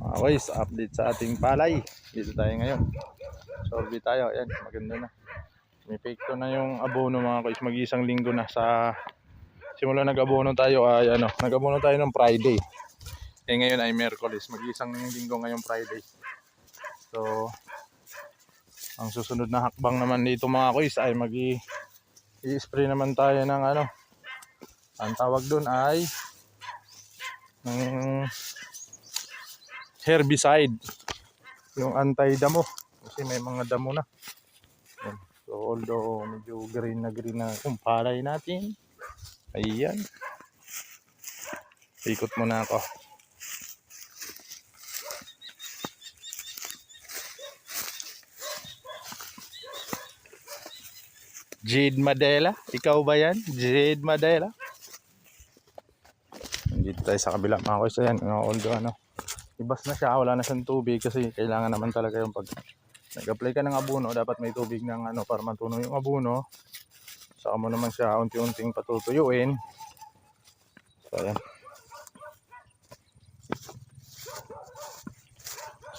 Mga guys, update sa ating palay. Dito tayo ngayon. Sorby tayo. Ayan, maganda na. Pekto na yung abono mga guys. Mag-isang linggo na sa... Simula nag-abono tayo ay ano, nag-abono tayo ng Friday. Eh ngayon ay Merkulis. Mag-isang linggo ngayong Friday. So, ang susunod na hakbang naman dito mga guys ay mag i-spray naman tayo ng ano. Ang tawag doon ay ng herbicide. Yung anti-damo. Kasi may mga damo na. So although medyo green na green na kung palay natin. Ayan. Ikot muna ako. Jade Madela? Ikaw ba yan? Jade Madela? Dito tayo sa kabila mga kuys. Ayan, uh, although ano, ibas na siya, wala na siyang tubig kasi kailangan naman talaga yung pag nag-apply ka ng abuno, dapat may tubig ng ano para matunaw yung abuno. Saka mo naman siya unti-unting patutuyuin. So, ayan.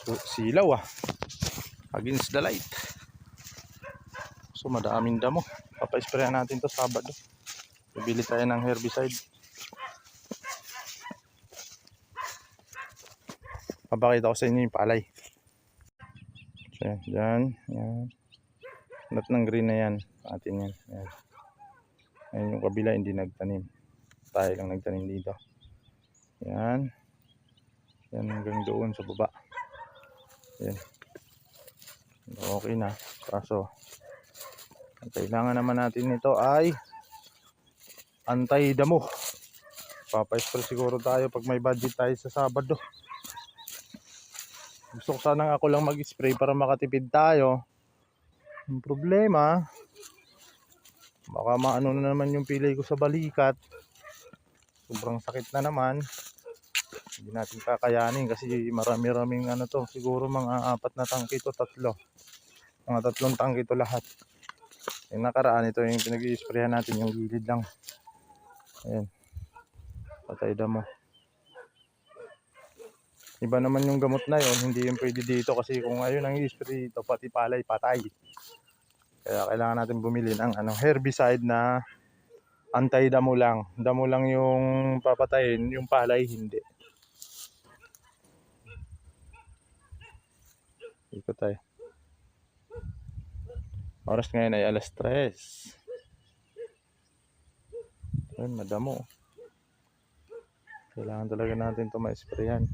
So, silaw ah. Against the light. So madaming damo. Papa-sprayan natin to Sabado. Bibili tayo ng herbicide. Papakita ko sa inyo yung palay. So, yan, dyan. Yan. Lahat ng green na yan. Atin yan. Yan. Yan yung kabila hindi nagtanim. Tayo lang nagtanim dito. Yan. Yan hanggang doon sa baba. Yan. Okay na. Kaso, ang kailangan naman natin nito ay anti-damo. Papa-spray siguro tayo pag may budget tayo sa Sabado. Gusto ko sanang ako lang mag-spray para makatipid tayo. Ang problema, baka maano na naman yung pilay ko sa balikat. Sobrang sakit na naman. Hindi natin kakayanin kasi marami-raming ano to. Siguro mga apat na tangke to, tatlo. Mga tatlong tangke to lahat. Yung nakaraan ito yung pinag-i-sprayan natin yung gilid lang. Ayan. Patay damo. Iba naman yung gamot na yon, hindi yung pwede dito kasi kung ayun ang i-spray dito, pati palay patay. Kaya kailangan natin bumili ng ano, herbicide na anti-damo lang. Damo lang yung papatayin, yung palay hindi. Ikot tayo. Oras ngayon ay alas 3. Ayun, madamo. Kailangan talaga natin ito ma-sprayan.